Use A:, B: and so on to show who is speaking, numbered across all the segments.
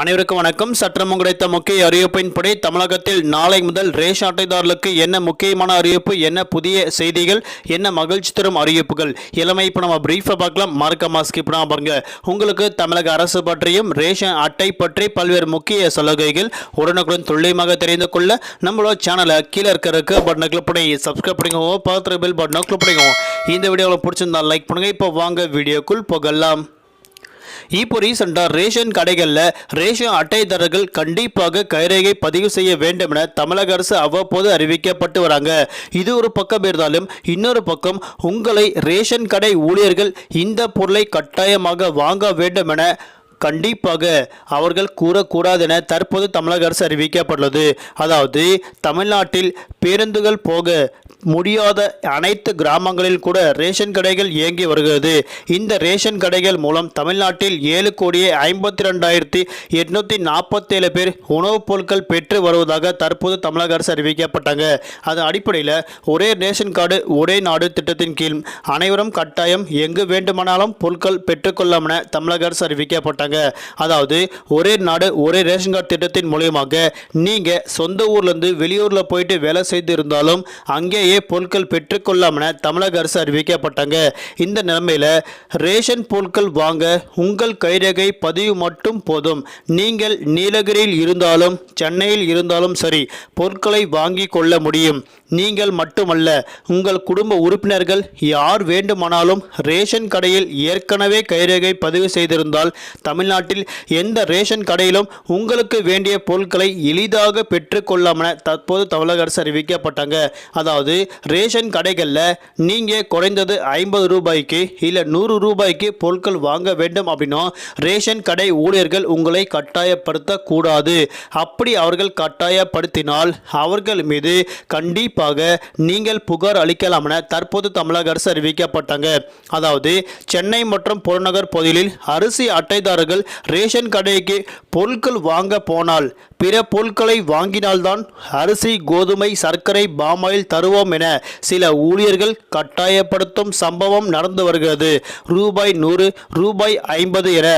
A: அனைவருக்கும் வணக்கம். சற்றம் கிடைத்த முக்கிய அறிவிப்பின்படி தமிழகத்தில் நாளை முதல் ரேஷன் அட்டைதாரர்களுக்கு என்ன முக்கியமான அறிவிப்பு என்ன புதிய செய்திகள் என்ன மகிழ்ச்சி தரும் அறிவிப்புகள்? இளமை இப்போ நம்ம பிரீஃபாக பார்க்கலாம். மறக்காம ஸ்கிப் பண்ணாம பாருங்க. உங்களுக்கு தமிழக அரசு பற்றியும் ரேஷன் அட்டை பற்றி பல்வேறு முக்கிய சலுகைகள் உடனுக்குடன் துல்லியமாக தெரிந்து கொள்ள நம்மளோட சேனலை கீழே இருக்கிறதுக்கு பட்டனை கிளிக் பண்ணி சப்ஸ்கிரைப் பண்ணிக்கோங்க. பார்த்து பில் பட்டனை கிளிக் பண்ணிக்கோங்க. இந்த வீடியோவில் பிடிச்சிருந்தா லைக் பண்ணுங்கள் இப்போ வாங்க வீடியோக்குள் போகலாம். இப்போ ரீசெண்டாக ரேஷன் கடைகளில் ரேஷன் அட்டைதாரர்கள் கண்டிப்பாக கைரேகை பதிவு செய்ய வேண்டும் என தமிழக அரசு அவ்வப்போது அறிவிக்கப்பட்டு வராங்க. இது ஒரு பக்கம் இருந்தாலும் இன்னொரு பக்கம் உங்களை ரேஷன் கடை ஊழியர்கள் இந்த பொருளை கட்டாயமாக வாங்க வேண்டும் என கண்டிப்பாக அவர்கள் கூறக்கூடாது என தற்போது தமிழக அரசு அறிவிக்கப்பட்டுள்ளது. அதாவது தமிழ்நாட்டில் பேருந்துகள் போக முடியாத அனைத்து கிராமங்களில் கூட ரேஷன் கடைகள் இயங்கி வருகிறது. இந்த ரேஷன் கடைகள் மூலம் தமிழ்நாட்டில் ஏழு கோடியே ஐம்பத்தி ரெண்டாயிரத்தி எட்நூத்தி நாற்பத்தேழு பேர் உணவுப் பொருட்கள் பெற்று வருவதாக தற்போது தமிழக அரசு அறிவிக்கப்பட்டாங்க. அதன் அடிப்படையில் ஒரே ரேஷன் கார்டு ஒரே நாடு திட்டத்தின் கீழ் அனைவரும் கட்டாயம் எங்கு வேண்டுமானாலும் பொருட்கள் பெற்றுக்கொள்ளலாம் என தமிழக அரசு அறிவிக்கப்பட்டாங்க. அதாவது ஒரே நாடு ஒரே ரேஷன் கார்டு திட்டத்தின் மூலியமாக நீங்கள் சொந்த ஊர்லேருந்து வெளியூரில் போயிட்டு வேலை செய்து இருந்தாலும் அங்கேயே பொருட்கள் பெற்றுக்கொள்ளலாம் என தமிழக அரசு அறிவிக்கப்பட்டாங்க. இந்த நிலைமையில் ரேஷன் பொருட்கள் வாங்க உங்கள் கைரேகை பதிவு மட்டும் போதும். நீங்கள் நீலகிரியில் இருந்தாலும் சென்னையில் இருந்தாலும் சரி பொருட்களை வாங்கி கொள்ள முடியும். நீங்கள் மட்டுமல்ல உங்கள் குடும்ப உறுப்பினர்கள் யார் வேண்டுமானாலும் ரேஷன் கடையில் ஏற்கனவே கைரேகை பதிவு செய்திருந்தால் தமிழ்நாட்டில் எந்த ரேஷன் கடையிலும் உங்களுக்கு வேண்டிய பொருட்களை எளிதாக பெற்றுக்கொள்ளலாம் தற்போது தமிழக அரசு அறிவிக்கப்பட்டாங்க. அதாவது ரேஷன் கடைகளில் நீங்கள் குறைந்தது ஐம்பது ரூபாய்க்கு இல்லை நூறு ரூபாய்க்கு பொருட்கள் வாங்க வேண்டும் அப்படின்னா ரேஷன் கடை ஊழியர்கள் உங்களை கட்டாயப்படுத்தக்கூடாது. அப்படி அவர்கள் கட்டாயப்படுத்தினால் அவர்கள் மீது கண்டிப்பாக நீங்கள் புகார் அளிக்கலாம் என தற்போது தமிழக அரசு அறிவிக்கப்பட்டாங்க. அதாவது சென்னை மற்றும் புறநகர் பகுதிகளில் அரிசி அட்டைதாரர்கள் ரேஷன் கடைக்கு பொருட்கள் வாங்க போனால் பிற பொருட்களை வாங்கினால்தான் அரிசி கோதுமை சர்க்கரை பாமாயில் தருவோம் என சில ஊழியர்கள் கட்டாயப்படுத்தும் சம்பவம் நடந்து வருகிறது. ரூபாய் நூறு ரூபாய் ஐம்பது என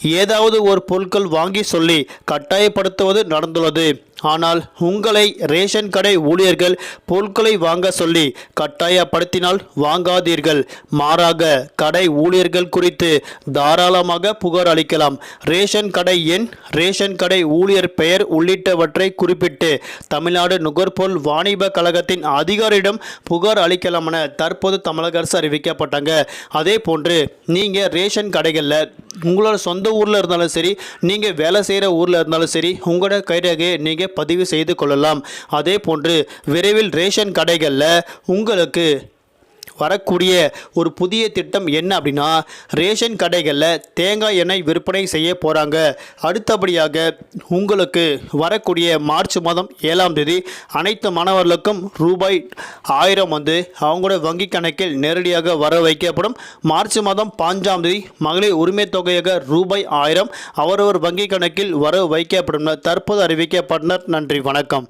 A: ஏதாவது ஒரு பொருட்கள் வாங்கி சொல்லி கட்டாயப்படுத்துவது நடந்துள்ளது. ஆனால் உங்களை ரேஷன் கடை ஊழியர்கள் பொருட்களை வாங்க சொல்லி கட்டாயப்படுத்தினால் வாங்காதீர்கள். மாறாக கடை ஊழியர்கள் குறித்து தாராளமாக புகார் அளிக்கலாம். ரேஷன் கடை எண் ரேஷன் கடை ஊழியர் பெயர் உள்ளிட்டவற்றை குறிப்பிட்டு தமிழ்நாடு நுகர்பொருள் வாணிப கழகத்தின் அதிகாரியிடம் புகார் அளிக்கலாம் என தற்போது தமிழக அரசு அறிவிக்கப்பட்டாங்க. அதே போன்று நீங்கள் ரேஷன் கடைகளில் உங்களோட சொந்த ஊரில் இருந்தாலும் சரி நீங்கள் வேலை செய்கிற ஊரில் இருந்தாலும் சரி உங்களோட கைரேகையை நீங்கள் பதிவு செய்து கொள்ளலாம். அதே போன்று விரைவில் ரேஷன் கடைகளில் உங்களுக்கு வரக்கூடிய ஒரு புதிய திட்டம் என்ன அப்படின்னா ரேஷன் கடைகளில் தேங்காய் எண்ணெய் விற்பனை செய்ய போகிறாங்க அடுத்தபடியாக உங்களுக்கு வரக்கூடிய மார்ச் மாதம் ஏழாம் தேதி அனைத்து மாணவர்களுக்கும் ரூபாய் ஆயிரம் வந்து அவங்களோட வங்கி கணக்கில் நேரடியாக வர வைக்கப்படும். மார்ச் மாதம் பாஞ்சாம் தேதி மகளிர் உரிமை தொகையாக ரூபாய் ஆயிரம் அவரவர் வங்கி கணக்கில் வர வைக்கப்படும். தற்போது அறிவிக்கப்பட்டனர் நன்றி வணக்கம்.